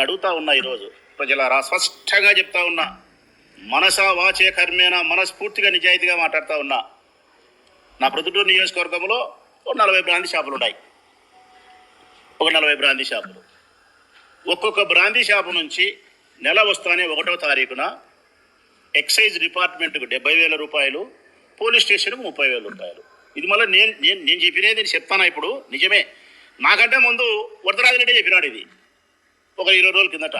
నేను అడుగుతా ఉన్నా ఈరోజు. ప్రజలారా స్పష్టంగా చెప్తా ఉన్నా. మనస వాచే కర్మేనా మనస్ఫూర్తిగా నిజాయితీగా మాట్లాడుతూ ఉన్నా. నా ప్రొద్దుటూరు నియోజకవర్గంలో ఒక నలభై బ్రాంతి షాపులు ఉన్నాయి. ఒక నలభై బ్రాంతి షాపులు. ఒక్కొక్క బ్రాంతి షాపు నుంచి నెల వస్తానే ఒకటో తారీఖున ఎక్సైజ్ డిపార్ట్మెంట్కు డెబ్బై వేల రూపాయలు పోలీస్ స్టేషన్కు ముప్పై వేల రూపాయలు. ఇది మళ్ళీ నేను నేను నేను చెప్పినది నేను చెప్తాను ఇప్పుడు? నిజమే. నాకంటే ముందు వరదరాజరెడ్డి చెప్పినాడు ఇది. ఒక ఇరవై రోజుల కిందట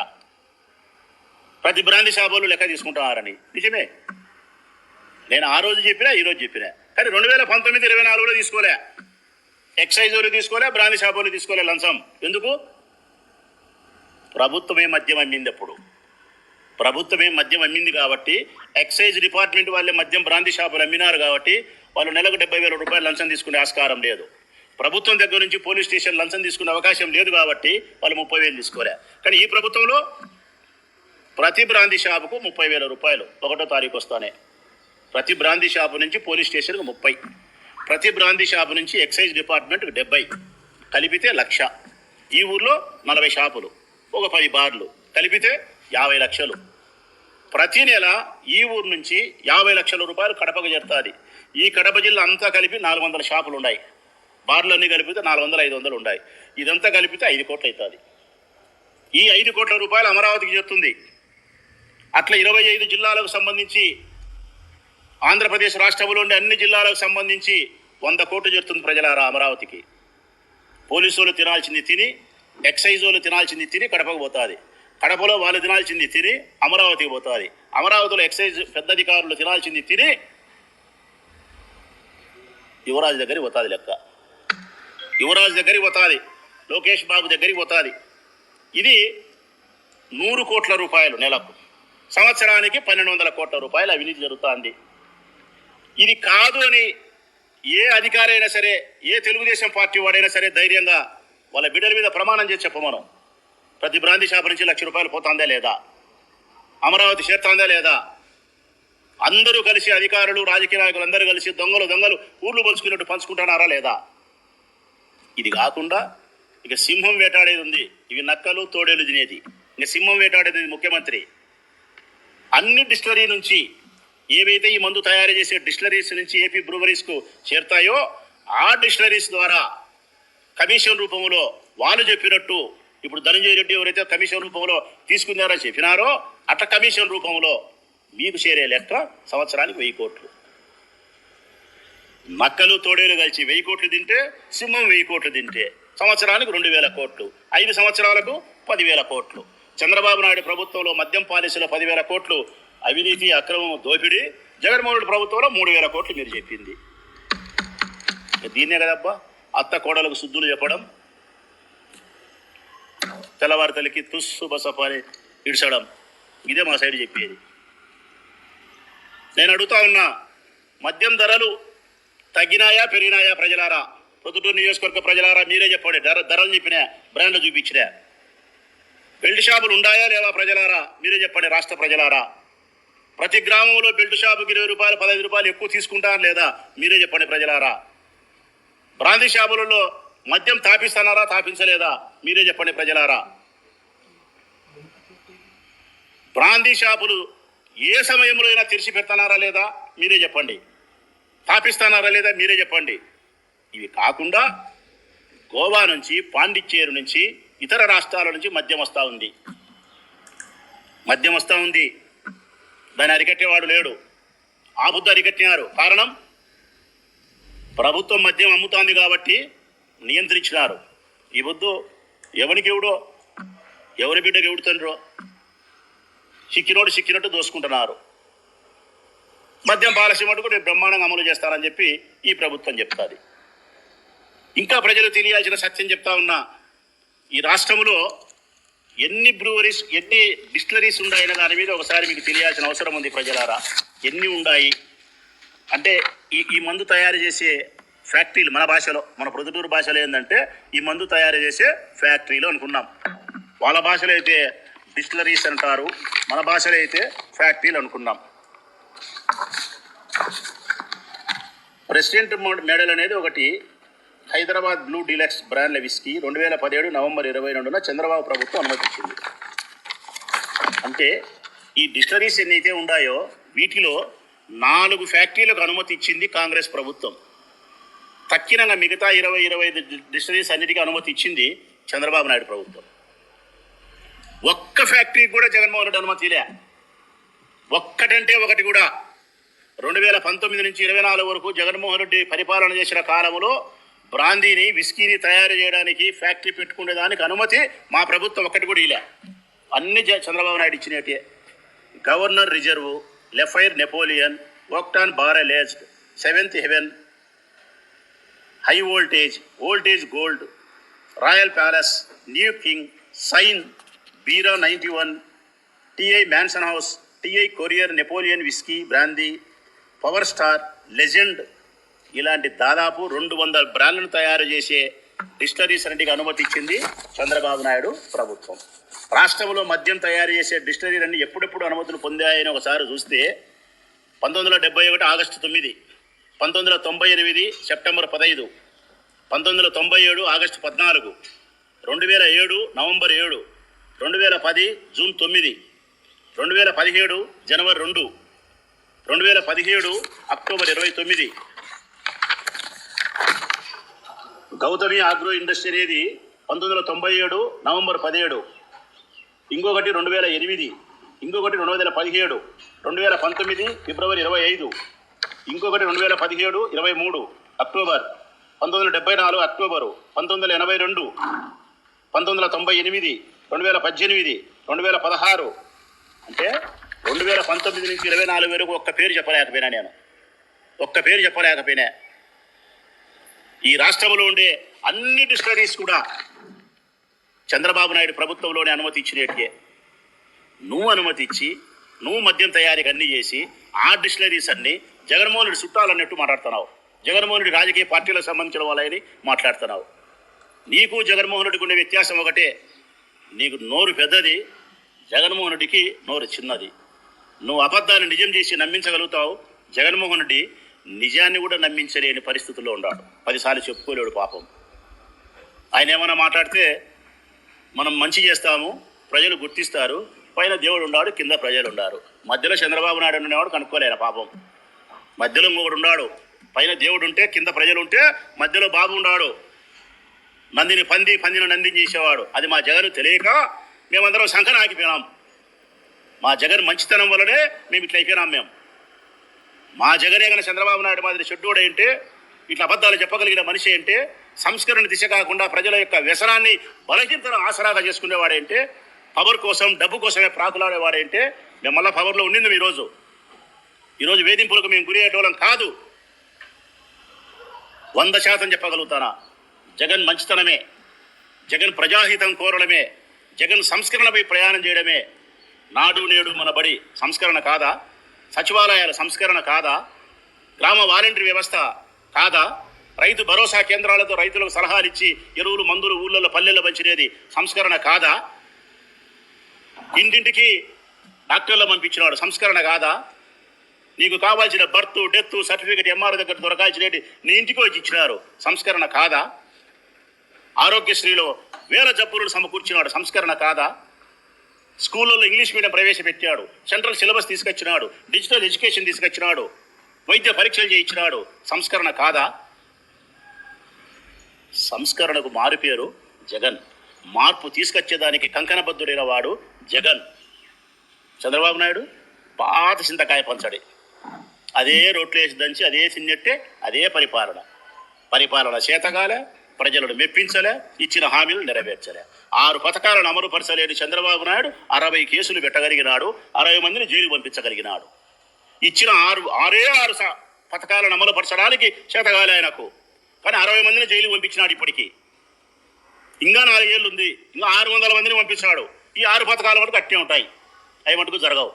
ప్రతి బ్రాంతి షాపులు లెక్క తీసుకుంటున్నారని. నిజమే. నేను ఆ రోజు చెప్పినా ఈ రోజు చెప్పినా. కానీ రెండు వేల పంతొమ్మిది ఇరవై నాలుగులో తీసుకోలే. ఎక్సైజ్ వాళ్ళు తీసుకోలే బ్రాండ్ షాపులు తీసుకోలే లంచం. ఎందుకు? ప్రభుత్వమే మద్యం అమ్మింది అప్పుడు. ప్రభుత్వమే మద్యం అమ్మింది కాబట్టి ఎక్సైజ్ డిపార్ట్మెంట్ వాళ్ళే మద్యం బ్రాంతి షాపులు అమ్మినారు కాబట్టి వాళ్ళు నెలకు డెబ్బై వేల రూపాయలు లంచం తీసుకునే ఆస్కారం లేదు. ప్రభుత్వం దగ్గర నుంచి పోలీస్ స్టేషన్ లంచం తీసుకునే అవకాశం లేదు కాబట్టి వాళ్ళు ముప్పై వేలు తీసుకోలే. కానీ ఈ ప్రభుత్వంలో ప్రతి బ్రాంతి షాపుకు ముప్పై వేల రూపాయలు ఒకటో తారీఖు వస్తానే. ప్రతి బ్రాంతి షాపు నుంచి పోలీస్ స్టేషన్కు ముప్పై. ప్రతి బ్రాంతి షాపు నుంచి ఎక్సైజ్ డిపార్ట్మెంట్కి డెబ్బై. కలిపితే లక్ష. ఈ ఊర్లో నలభై షాపులు ఒక పది బార్లు. కలిపితే యాభై లక్షలు. ప్రతి నెల ఈ ఊరు నుంచి యాభై లక్షల రూపాయలు కడపకు చేరుతుంది. ఈ కడప జిల్లా అంతా కలిపి నాలుగు వందల షాపులు ఉన్నాయి బార్లన్నీ కలిపితే నాలుగు వందలు ఐదు వందలు ఉన్నాయి ఇదంతా కలిపితే ఐదు కోట్లు అవుతుంది ఈ ఐదు కోట్ల రూపాయలు అమరావతికి చెప్తుంది. అట్లా ఇరవై ఐదు జిల్లాలకు సంబంధించి ఆంధ్రప్రదేశ్ రాష్ట్రంలో ఉండే అన్ని జిల్లాలకు సంబంధించి వంద కోట్లు చెప్తుంది ప్రజలారా అమరావతికి. పోలీసు వాళ్ళు తినాల్సింది తిని ఎక్సైజ్ వాళ్ళు తినాల్సింది తిని కడపకు పోతుంది. కడపలో వాళ్ళు తినాల్సింది తిని అమరావతికి పోతుంది. అమరావతిలో ఎక్సైజ్ పెద్ద అధికారులు తినాల్సింది తిని యువరాజు దగ్గరికి పోతుంది లెక్క. యువరాజు దగ్గరికి పోతుంది లోకేష్ బాబు దగ్గరికి పోతుంది. ఇది నూరు కోట్ల రూపాయలు నెలకు. సంవత్సరానికి పన్నెండు వందల కోట్ల రూపాయలు అవినీతి జరుగుతుంది. ఇది కాదు అని ఏ అధికారి అయినా సరే ఏ తెలుగుదేశం పార్టీ వాడైనా సరే ధైర్యంగా వాళ్ళ బిడ్డల మీద ప్రమాణం చేసి చెప్పమను ప్రతి బ్రాంతి షాప్ నుంచి లక్ష రూపాయలు పోతుందా లేదా? అమరావతి చేస్తుందా లేదా? అందరూ కలిసి అధికారులు రాజకీయ నాయకులు అందరూ కలిసి దొంగలు దొంగలు ఊర్లు పంచుకున్నట్టు పంచుకుంటున్నారా లేదా? ఇది కాకుండా ఇక సింహం వేటాడేది ఉంది. ఇవి నక్కలు తోడేలు తినేది. ఇక సింహం వేటాడేది ముఖ్యమంత్రి. అన్ని డిస్టలరీ నుంచి ఏవైతే ఈ మందు తయారు చేసే డిస్టలరీస్ నుంచి ఏపీ బ్రూవరీస్కు చేరుతాయో ఆ డిస్టలరీస్ ద్వారా కమిషన్ రూపంలో వాళ్ళు చెప్పినట్టు ఇప్పుడు ధనంజయ రెడ్డి ఎవరైతే కమిషన్ రూపంలో తీసుకున్నారో చెప్పినారో అట్ట కమిషన్ రూపంలో మీకు చేరే లెక్క సంవత్సరానికి వెయ్యి కోట్లు. మక్కలు తోడేలు కలిసి వెయ్యి కోట్లు తింటే సింహం వెయ్యి కోట్లు తింటే. సంవత్సరానికి రెండు వేల కోట్లు. ఐదు సంవత్సరాలకు పదివేల కోట్లు. చంద్రబాబు నాయుడు ప్రభుత్వంలో మద్యం పాలసీలో పదివేల కోట్లు. అవినీతి అక్రమం దోపిడీ. జగన్మోహన్ ప్రభుత్వంలో మూడు వేల కోట్లు మీరు చెప్పింది. దీన్నే కదబ్బా. అత్త కోడలకు శుద్ధులు చెప్పడం. తెల్లవారి తల్లికి తుస్సు బసపాని ఇడ్చడం. ఇదే మా సైడ్ చెప్పేది. నేను అడుగుతా ఉన్నా మద్యం ధరలు తగ్గినాయా పెరిగినాయా ప్రజలారా? పొద్దుటూరు నియోజకవర్గ ప్రజలారా మీరే చెప్పండి. ధర ధరలు చెప్పినా బ్రాండ్లు చూపించినా. బెల్ట్ షాపులు ఉన్నాయా లేవా ప్రజలారా? మీరే చెప్పండి రాష్ట్ర ప్రజలారా. ప్రతి గ్రామంలో బెల్ట్ షాపుకి ఇరవై రూపాయలు పదహైదు రూపాయలు ఎక్కువ తీసుకుంటారా లేదా? మీరే చెప్పండి ప్రజలారా. బ్రాంతి షాపులలో మద్యం తాపిస్తున్నారా తాపించలేదా? మీరే చెప్పండి ప్రజలారా. బ్రాంతి షాపులు ఏ సమయంలో అయినా తెరిచి పెడుతున్నారా లేదా? మీరే చెప్పండి. తాపిస్తున్నారా లేదా మీరే చెప్పండి. ఇవి కాకుండా గోవా నుంచి పాండిచ్చేరు నుంచి ఇతర రాష్ట్రాల నుంచి మద్యం వస్తూ ఉంది. మద్యం వస్తూ ఉంది. దాన్ని అరికట్టేవాడు లేడు. ఆ బుద్ధ అరికట్టినారు. కారణం? ప్రభుత్వం మద్యం అమ్ముతోంది కాబట్టి నియంత్రించినారు. ఈ బుద్ధు ఎవరికి ఎవడో ఎవరి బిడ్డకి ఎవడుతుండ్రో సిక్కినోడు సిక్కినట్టు దోసుకుంటున్నారు. మద్యం పాలసీ మటుకు రేపు బ్రహ్మాండంగా అమలు చేస్తారని చెప్పి ఈ ప్రభుత్వం చెప్తాది. ఇంకా ప్రజలు తెలియాల్సిన సత్యం చెప్తా ఉన్నా ఈ రాష్ట్రంలో ఎన్ని బ్రూవరీస్ ఎన్ని డిస్టిలరీస్ ఉన్నాయనే దాని మీద ఒకసారి మీకు తెలియాల్సిన అవసరం ఉంది ప్రజలారా. ఎన్ని ఉన్నాయి? అంటే ఈ ఈ మందు తయారు చేసే ఫ్యాక్టరీలు మన భాషలో మన ప్రొద్దుటూరు భాషలో ఏంటంటే ఈ మందు తయారు చేసే ఫ్యాక్టరీలు అనుకున్నాం. వాళ్ళ భాషలో అయితే డిస్టిలరీస్ అంటారు మన భాషలో అయితే ఫ్యాక్టరీలు అనుకున్నాం. ప్రెసిడెంట్ మెడల్ అనేది ఒకటి హైదరాబాద్ బ్లూ డీలక్స్ బ్రాండ్ల విస్కీ రెండు వేల పదిహేడు నవంబర్ ఇరవై రెండున చంద్రబాబు ప్రభుత్వం అనుమతించింది. అంటే ఈ డిస్టరీస్ ఎన్నైతే ఉన్నాయో వీటిలో నాలుగు ఫ్యాక్టరీలకు అనుమతి ఇచ్చింది కాంగ్రెస్ ప్రభుత్వం. తక్కిన మిగతా ఇరవై ఇరవై ఐదు డిస్టరీస్ అన్నిటికీ అనుమతి ఇచ్చింది చంద్రబాబు నాయుడు ప్రభుత్వం. ఒక్క ఫ్యాక్టరీకి కూడా జగన్మోహన్ రెడ్డి అనుమతి లే ఒక్కటంటే ఒకటి కూడా. రెండు వేల పంతొమ్మిది నుంచి ఇరవై నాలుగు వరకు జగన్మోహన్ రెడ్డి పరిపాలన చేసిన కాలంలో బ్రాందీని విస్కీని తయారు చేయడానికి ఫ్యాక్టరీ పెట్టుకునే దానికి అనుమతి మా ప్రభుత్వం ఒక్కటి కూడా ఇలా అన్ని జ- చంద్రబాబు నాయుడు ఇచ్చినట్టే గవర్నర్ రిజర్వ్ లెఫైర్ Napoleon octane బారలేజ్డ్ seventh heaven high voltage voltage gold royal palace new king sign బీరా ninety one TI mansion house TI courier Napoleon whisky brandy power star legend. ఇలాంటి దాదాపు రెండు వందల బ్రాండ్లను తయారు చేసే డిస్టరీస్ అన్నిటికి అనుమతి ఇచ్చింది చంద్రబాబు నాయుడు ప్రభుత్వం. రాష్ట్రంలో మద్యం తయారు చేసే డిస్టరీలన్నీ ఎప్పుడెప్పుడు అనుమతులు పొందాయని ఒకసారి చూస్తే పంతొమ్మిది వందల డెబ్బై ఒకటి ఆగస్టు తొమ్మిది పంతొమ్మిది వందల తొంభై ఎనిమిది సెప్టెంబర్ పదహైదు పంతొమ్మిది వందల తొంభై ఏడు ఆగస్టు పద్నాలుగు రెండు వేల ఏడు నవంబర్ ఏడు రెండు వేల పది జూన్ తొమ్మిది రెండు వేల పదిహేడు జనవరి రెండు రెండు వేల పదిహేడు అక్టోబర్ ఇరవై తొమ్మిది. గౌతమి ఆగ్రో ఇండస్ట్రీ అనేది పంతొమ్మిది వందల తొంభై ఏడు నవంబర్ పదిహేడు. ఇంకొకటి రెండు వేల ఎనిమిది ఇంకొకటి రెండు వేల పదిహేడు రెండు వేల పంతొమ్మిది ఫిబ్రవరి ఇరవై ఐదు ఇంకొకటి రెండు వేల పదిహేడు ఇరవై మూడు అక్టోబర్ పంతొమ్మిది వందల డెబ్బై నాలుగు అక్టోబరు పంతొమ్మిది వందల ఎనభై రెండు పంతొమ్మిది వందల తొంభై ఎనిమిది రెండు వేల పద్దెనిమిది రెండు వేల పదహారు. అంటే రెండు వేల పంతొమ్మిది నుంచి ఇరవై నాలుగు వరకు ఒక్క పేరు చెప్పలేకపోయినా నేను. ఒక్క పేరు చెప్పలేకపోయినా. ఈ రాష్ట్రంలో ఉండే అన్ని డిస్టరీస్ కూడా చంద్రబాబు నాయుడు ప్రభుత్వంలోనే అనుమతి ఇచ్చినట్టే. నువ్వు అనుమతి ఇచ్చి నువ్వు మద్యం తయారీకి అన్ని చేసి ఆ డిస్టిలరీస్ అన్ని జగన్మోహనుడి చుట్టాలు చుట్టాలన్నట్టు మాట్లాడుతున్నావు. జగన్మోహనుడి రాజకీయ పార్టీలకు సంబంధించిన వాళ్ళని మాట్లాడుతున్నావు. నీకు జగన్మోహనుడికి ఉండే వ్యత్యాసం ఒకటే. నీకు నోరు పెద్దది జగన్మోహనుడికి నోరు చిన్నది. నువ్వు అబద్ధాన్ని నిజం చేసి నమ్మించగలుగుతావు? జగన్మోహన్ రెడ్డి నిజాన్ని కూడా నమ్మించలేని పరిస్థితుల్లో ఉన్నాడు. పదిసార్లు చెప్పుకోలేడు పాపం. ఆయన ఏమైనా మాట్లాడితే మనం మంచి చేస్తాము ప్రజలు గుర్తిస్తారు పైన దేవుడు ఉన్నాడు కింద ప్రజలు ఉన్నారు. మధ్యలో చంద్రబాబు నాయుడు ఉండేవాడు కనుక్కోలేరు పాపం? మధ్యలో ఇంకొకడు ఉన్నాడు పైన దేవుడు ఉంటే కింద ప్రజలు ఉంటే మధ్యలో బాబు ఉన్నాడు. నందిని పంది పందిని నందిని చేసేవాడు. అది మా జగన్ తెలియక మేమందరం సంఖన ఆగిపోయినాం. మా జగన్ మంచితనం వల్లనే మేము ఇట్లా అయిపోయినాం మేము. మా జగనే కానీ చంద్రబాబు నాయుడు మాదిరి షెడ్యూడ్ ఏంటే ఇట్లా అబద్ధాలు చెప్పగలిగిన మనిషి ఏంటే సంస్కరణ దిశ కాకుండా ప్రజల యొక్క వ్యసనాన్ని బలహీనతను ఆసరాగా చేసుకునేవాడేంటే పవర్ కోసం డబ్బు కోసమే ప్రాకులాడేవాడేంటే మేము మళ్ళీ పవర్లో ఉండింది ఈరోజు. ఈరోజు వేధింపులకు మేము గురి అయ్యేటోళ్ళం కాదు. వంద శాతం చెప్పగలుగుతానా? జగన్ మంచితనమే. జగన్ ప్రజాహితం కోరడమే. జగన్ సంస్కరణపై ప్రయాణం చేయడమే. నాడు నేడు మన బడి సంస్కరణ కాదా? సచివాలయాల సంస్కరణ కాదా? గ్రామ వాలంటరీ వ్యవస్థ కాదా? రైతు భరోసా కేంద్రాలతో రైతులకు సలహాలు ఇచ్చి ఎరువులు మందులు ఊళ్ళల్లో పల్లెల్లో పంచినది సంస్కరణ కాదా? ఇంటింటికి డాక్టర్లు పంపించినాడు సంస్కరణ కాదా? నీకు కావాల్సిన బర్త్ డెత్ సర్టిఫికేట్ ఎంఆర్ దగ్గర దొరకాల్సినవి నీ ఇంటికి వచ్చి ఇచ్చినారు. సంస్కరణ కాదా? ఆరోగ్యశ్రీలో వేల జబ్బులను సమకూర్చినాడు సంస్కరణ కాదా? స్కూళ్ళల్లో ఇంగ్లీష్ మీడియం ప్రవేశపెట్టాడు సెంట్రల్ సిలబస్ తీసుకొచ్చినాడు. డిజిటల్ ఎడ్యుకేషన్ తీసుకొచ్చినాడు. వైద్య పరీక్షలు చేయించినాడు. సంస్కరణ కాదా? సంస్కరణకు మారు పేరు జగన్. మార్పు తీసుకొచ్చేదానికి కంకణబద్ధుడైన వాడు జగన్. చంద్రబాబు నాయుడు పాత చింతకాయ పంచడి. అదే రోట్లు వేసి దంచి అదే సిన్నెట్టే అదే పరిపాలన. పరిపాలన చేతగాలే ప్రజలను మెప్పించలే ఇచ్చిన హామీలు నెరవేర్చలే. ఆరు పథకాలను అమలుపరచలేని చంద్రబాబు నాయుడు అరవై కేసులు పెట్టగలిగినాడు అరవై మందిని జైలు పంపించగలిగినాడు. ఇచ్చిన ఆరు ఆరే ఆరు పథకాలను అమలుపరచడానికి చేతగాలి ఆయనకు. కానీ అరవై మందిని జైలు పంపించినాడు ఇప్పటికీ. ఇంకా నాలుగేళ్ళు ఉంది ఇంకా ఆరు వందల మందిని పంపించాడు ఈ ఆరు పథకాల వరకు అట్టే ఉంటాయి. అవి మటుకు జరగవు.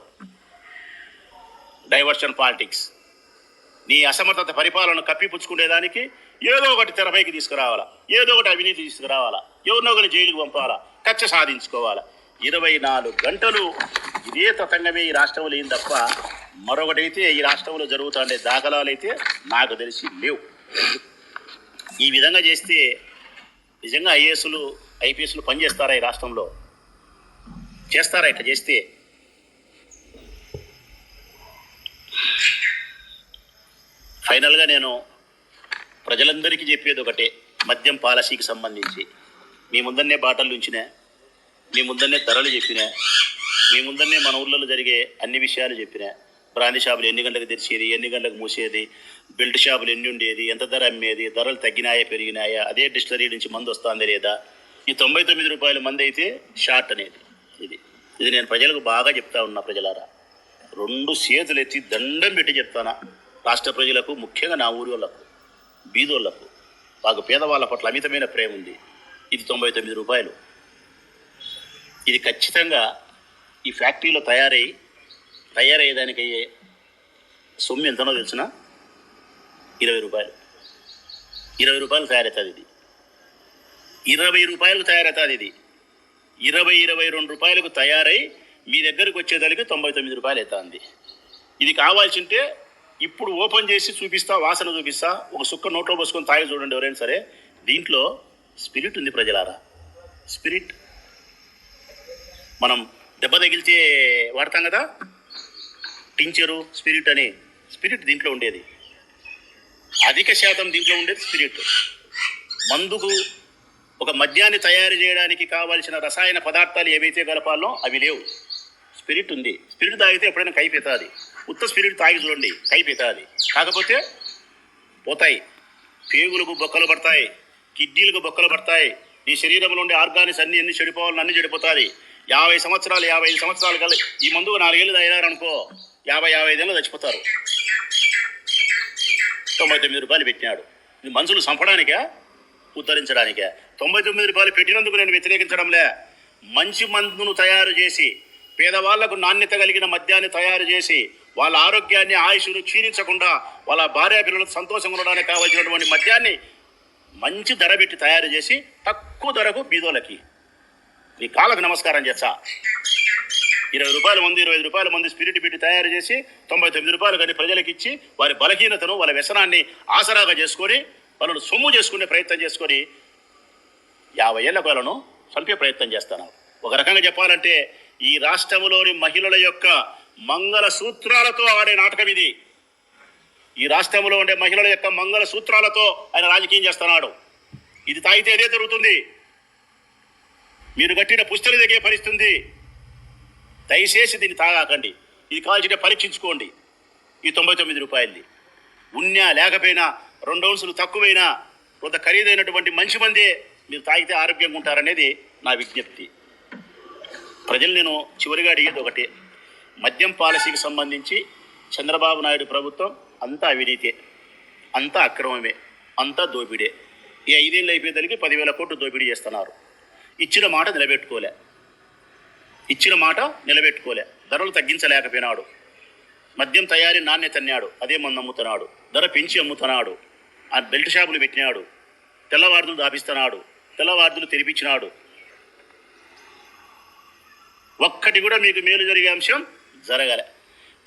Diversion politics. నీ అసమర్థత పరిపాలన కప్పిపుచ్చుకునేదానికి ఏదో ఒకటి తెరపైకి తీసుకురావాలా. ఏదో ఒకటి అవినీతి తీసుకురావాలా. ఎవరినో ఒకరిని జైలుకి పంపాలా. కచ్చ సాధించుకోవాలా. ఇరవై నాలుగు గంటలు ఇదే తతంగమే ఈ రాష్ట్రంలో లేని తప్ప మరొకటైతే ఈ రాష్ట్రంలో జరుగుతుండే అయితే నాకు తెలిసి లేవు. ఈ విధంగా చేస్తే నిజంగా ఐఏఎస్లు ఐపీఎస్లు పనిచేస్తారా ఈ రాష్ట్రంలో? చేస్తారా ఇట్లా చేస్తే? ఫైనల్గా నేను ప్రజలందరికీ చెప్పేది ఒకటే మద్యం పాలసీకి సంబంధించి. మీ ముందన్నే బాటలు ఉంచినా మీ ముందన్నే ధరలు చెప్పినా మీ ముందన్నే మన ఊళ్ళలో జరిగే అన్ని విషయాలు చెప్పినా బ్రాంది షాపులు ఎన్ని గంటలకు తెరిచేది ఎన్ని గంటలకు మూసేది బెల్ట్ షాపులు ఎన్ని ఉండేది ఎంత ధర అమ్మేది ధరలు తగ్గినాయా పెరిగినాయా అదే డిస్టరీ నుంచి మందు వస్తుంది లేదా? ఈ తొంభై తొమ్మిది రూపాయల మంది అయితే షార్ట్ అనేది ఇది. ఇది నేను ప్రజలకు బాగా చెప్తా ఉన్నా ప్రజలారా. రెండు చేతులు ఎత్తి దండం పెట్టి చెప్తానా? రాష్ట్ర ప్రజలకు ముఖ్యంగా నా ఊరి వాళ్ళకు. బీదోళ్ళకు మాకు పేదవాళ్ళ పట్ల అమితమైన ప్రేమ ఉంది. ఇది తొంభై తొమ్మిది రూపాయలు. ఇది ఖచ్చితంగా ఈ ఫ్యాక్టరీలో తయారై తయారయ్యేదానికి అయ్యే సొమ్ము ఎంతనో తెలిసిన ఇరవై రూపాయలు. ఇరవై రూపాయలు తయారవుతుంది ఇది. ఇరవై రూపాయలు తయారవుతుంది ఇది. ఇరవై ఇరవై రెండు రూపాయలకు తయారై మీ దగ్గరకు వచ్చేదానికి తొంభై తొమ్మిది రూపాయలు అవుతుంది. ఇది కావాల్సింటే ఇప్పుడు ఓపెన్ చేసి చూపిస్తా వాసన చూపిస్తా ఒక సుక్క నోట్లో పోసుకొని తాగి చూడండి ఎవరైనా సరే దీంట్లో స్పిరిట్ ఉంది ప్రజలారా. స్పిరిట్ మనం దెబ్బ తగిలితే వాడతాం కదా? టించరు స్పిరిట్ అని. స్పిరిట్ దీంట్లో ఉండేది. అధిక శాతం దీంట్లో ఉండేది స్పిరిట్. మందుకు ఒక మద్యాన్ని తయారు చేయడానికి కావాల్సిన రసాయన పదార్థాలు ఏవైతే గలపాలో అవి లేవు. స్పిరిట్ ఉంది. స్పిరిట్ తాగితే ఎప్పుడైనా కైపోతుంది ఉత్త స్పిరిట్ తాగి చూడండి కైపెత్తాది కాకపోతే పోతాయి. పేగులకు బొక్కలు పడతాయి కిడ్నీలకు బొక్కలు పడతాయి. నీ శరీరంలో ఉండే ఆర్గానిక్స్ అన్ని ఎన్ని చెడిపోవాలని అన్ని చెడిపోతాయి. యాభై సంవత్సరాలు యాభై ఐదు సంవత్సరాలు కల ఈ మందు నాలుగేళ్ళు తయారనుకో యాభై యాభై ఐదేళ్ళు చచ్చిపోతారు. తొంభై తొమ్మిది రూపాయలు పెట్టినాడు. మనుషులు చంపడానికా? ఉద్ధరించడానికే? తొంభై తొమ్మిది రూపాయలు పెట్టినందుకు నేను వ్యతిరేకించడంలే. మంచి మందును తయారు చేసి పేదవాళ్ళకు నాణ్యత కలిగిన మద్యాన్ని తయారు చేసి వాళ్ళ ఆరోగ్యాన్ని ఆయుష్ను క్షీణించకుండా వాళ్ళ భార్య పిల్లలకు సంతోషంగా ఉండడానికి కావాల్సినటువంటి మద్యాన్ని మంచి ధర పెట్టి తయారు చేసి తక్కువ ధరకు బీదోలకి నీ కాళ్ళకు నమస్కారం చేస్తా. ఇరవై రూపాయల మంది ఇరవై ఐదు రూపాయల మంది స్పిరిట్ పెట్టి తయారు చేసి తొంభై తొమ్మిది రూపాయలు కానీ ప్రజలకు ఇచ్చి వారి బలహీనతను వాళ్ళ వ్యసనాన్ని ఆసరాగా చేసుకొని వాళ్ళను సొమ్ము చేసుకునే ప్రయత్నం చేసుకొని యాభై ఏళ్ళ వాళ్ళను చంపే ప్రయత్నం చేస్తాను. ఒక రకంగా చెప్పాలంటే ఈ రాష్ట్రంలోని మహిళల యొక్క మంగళ సూత్రాలతో ఆడే నాటకం ఇది. ఈ రాష్ట్రంలో ఉండే మహిళల యొక్క మంగళ సూత్రాలతో ఆయన రాజకీయం చేస్తున్నాడు. ఇది తాగితే ఇదే జరుగుతుంది. మీరు కట్టిన పుస్తలు దిగే పరిస్థితుంది. దయచేసి దీన్ని తాగాకండి. ఇది కాల్చిన పరీక్షించుకోండి. ఈ తొంభై తొమ్మిది రూపాయలది ఉన్నా లేకపోయినా రెండు అంశాలు తక్కువైనా కొంత ఖరీదైనటువంటి మంచి మందే మీరు తాగితే ఆరోగ్యంగా ఉంటారనేది నా విజ్ఞప్తి. ప్రజలు నేను చివరిగా అడిగేది ఒకటే. మద్యం పాలసీకి సంబంధించి చంద్రబాబు నాయుడు ప్రభుత్వం అంతా అవినీతే అంతా అక్రమమే అంతా దోపిడే. ఈ ఐదేళ్ళు అయిపోయేదానికి పదివేల కోట్లు దోపిడీ చేస్తున్నారు. ఇచ్చిన మాట నిలబెట్టుకోలే. ఇచ్చిన మాట నిలబెట్టుకోలే. ధరలు తగ్గించలేకపోయినాడు. మద్యం తయారీ నాణ్యత అన్నాడు. అదే మందు అమ్ముతున్నాడు. ధర పెంచి అమ్ముతున్నాడు. ఆ బెల్ట్ షాపులు పెట్టినాడు. తెల్లవార్దులు దాపిస్తున్నాడు. తెల్లవార్దులు తెరిపించినాడు. ఒక్కటి కూడా మీకు మేలు జరిగే అంశం జరగలే.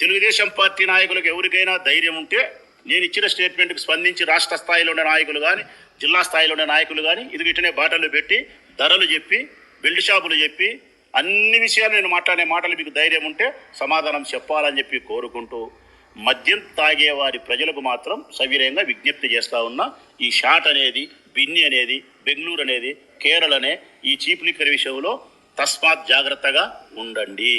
తెలుగుదేశం పార్టీ నాయకులకు ఎవరికైనా ధైర్యం ఉంటే నేను ఇచ్చిన స్టేట్మెంట్కి స్పందించి రాష్ట్ర స్థాయిలో ఉండే నాయకులు కానీ జిల్లా స్థాయిలో ఉండే నాయకులు కానీ ఇది ఇటనే బాటలు పెట్టి ధరలు చెప్పి బెల్ట్ షాపులు చెప్పి అన్ని విషయాలు నేను మాట్లాడే మాటలు మీకు ధైర్యం ఉంటే సమాధానం చెప్పాలని చెప్పి కోరుకుంటూ మద్యం తాగే వారి ప్రజలకు మాత్రం సవినయంగా విజ్ఞప్తి చేస్తా ఉన్నా ఈ షాట్ అనేది బిన్ని అనేది బెంగళూరు అనేది కేరళ అనే ఈ చీప్ లిక్కర్ విషయంలో తస్మాత్ జాగ్రత్తగా ఉండండి.